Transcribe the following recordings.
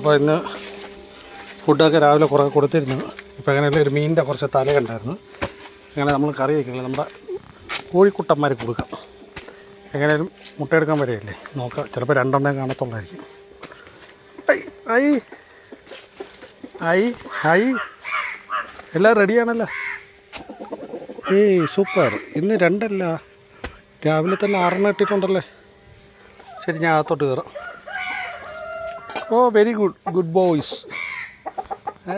അപ്പോൾ ഇന്ന് ഫുഡൊക്കെ രാവിലെ കുറേ കൊടുത്തിരുന്നു. ഇപ്പോൾ അങ്ങനെയുള്ള ഒരു മീനിന്റെ കുറച്ച് തലയുണ്ടായിരുന്നു അങ്ങനെ നമ്മൾ കറി വയ്ക്കുന്നത് നമ്മുടെ കോഴിക്കുട്ടന്മാർക്ക് കൊടുക്കാം. എങ്ങനെയാലും മുട്ടയെടുക്കാൻ വരെയല്ലേ? നോക്കാം. ചിലപ്പോൾ രണ്ടെണ്ണം കാണത്തുള്ളായിരിക്കും. I I I. എല്ലാം റെഡിയാണല്ലോ? ഏയ് സൂപ്പർ. ഇന്ന് രണ്ടല്ല. രാവിലെ തന്നെ ആറെണ്ണം ഇട്ടിട്ടുണ്ടല്ലേ? ശരി ഞാൻ അകത്തോട്ട് കയറാം. ഓ വെരി ഗുഡ് ഗുഡ് ബോയ്സ് ഏ?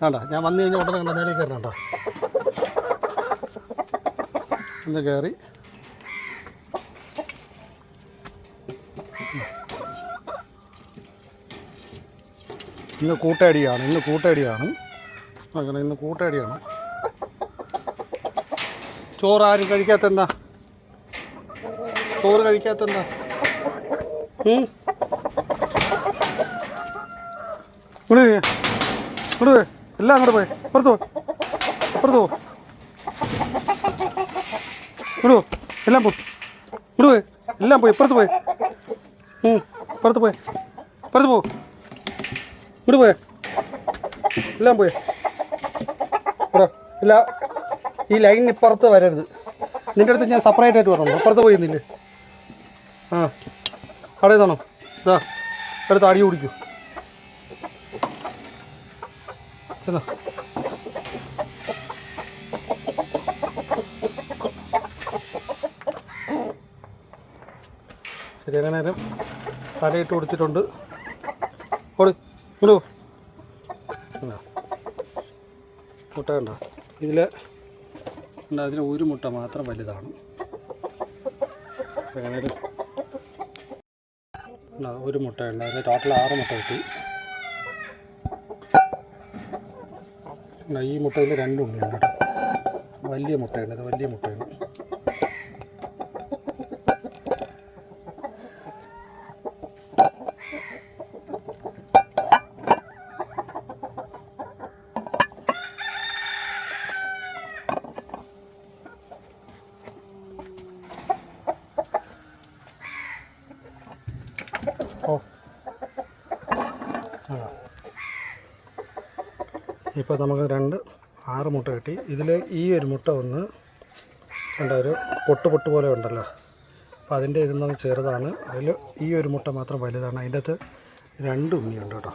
വേണ്ട ഞാൻ വന്നു കഴിഞ്ഞാൽ ഉടനെ കണ്ട? മേളിൽ കയറണ്ട ഒന്ന് കയറി. ഇന്ന് കൂട്ടയടിയാണ് ഇന്ന് കൂട്ടയടിയാണ് അങ്ങനെ ഇന്ന് കൂട്ടയടിയാണ് ചോറ് ആരും കഴിക്കാത്തെന്താ? ചോറ് കഴിക്കാത്തെന്താ? വരിക. പോയി എല്ലാം അങ്ങോട്ട് പോയി. പുറത്ത് പുറത്ത് പോ. എല്ലാം പോ. കൊണ്ടു പോയി. എല്ലാം പോയി. പുറത്ത് പോയി. പുറത്ത് പോയി. പുറത്ത് പോ. ഇങ്ങോട്ട് പോയി. എല്ലാം പോയി. ഇല്ല. ഈ ലൈനിന് ഇപ്പുറത്ത് വരരുത്. നിന്റെ അടുത്ത് ഞാൻ സെപ്പറേറ്റ് ആയിട്ട് വരണം അപ്പുറത്ത് പോയി നിന്നില്ലേ ആ. അവിടെ നിന്നാണോ ഇതാ അടുത്ത് അടി കുടിക്കൂ ചെന്നാ. ശരി അങ്ങനെ നേരം തലയിട്ട് കൊടുത്തിട്ടുണ്ട്. ഓട് ഇങ്ങോട്ട്. മുട്ട കണ്ടോ. ഇതിൽ ഉണ്ട് അതിന് ഒരു മുട്ട മാത്രം വലുതാണ്. ഒരു ഉണ്ട്, ഒരു മുട്ടയുണ്ട് അതിൽ ടോട്ടൽ ആറ് മുട്ട കിട്ടി. ഈ മുട്ടയിൽ രണ്ട് ഉണ്ണിയുണ്ട് കേട്ടോ. വലിയ മുട്ടയാണ് ഇത് വലിയ മുട്ടയാണ്. ഓ. ആ. ഇപ്പോൾ നമുക്ക് രണ്ട് ആറ് മുട്ട കിട്ടി. ഇതിൽ ഈ ഒരു മുട്ട ഒന്ന് കണ്ട ഒരു പൊട്ട് പൊട്ട് പോലെ ഉണ്ടല്ലോ. അപ്പോൾ അതിന്റെ ഇതിൽ നിന്ന് ചെറുതാണ്. അതിൽ ഈ ഒരു മുട്ട മാത്രം വലുതാണ്. അതിന്റെ അകത്ത് രണ്ട് ഉണ്ണിയുണ്ട് കേട്ടോ.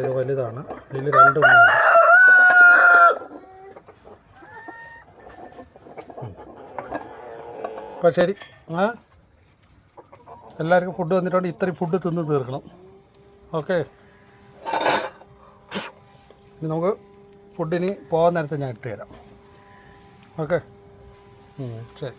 ഇത് വലുതാണ്. ഇതിൽ രണ്ട് ഉണ്ണിയുണ്ട് ശരി. ആ? എല്ലാവർക്കും ഫുഡ് വന്നിട്ടുണ്ട്. ഇത്രയും ഫുഡ് തിന്ന് തീർക്കണം. ഓക്കെ ഇനി നമുക്ക് ഫുഡിന് പോകാൻ നേരത്തെ ഞാൻ ഇട്ട് തരാം. ഓക്കെ ശരി.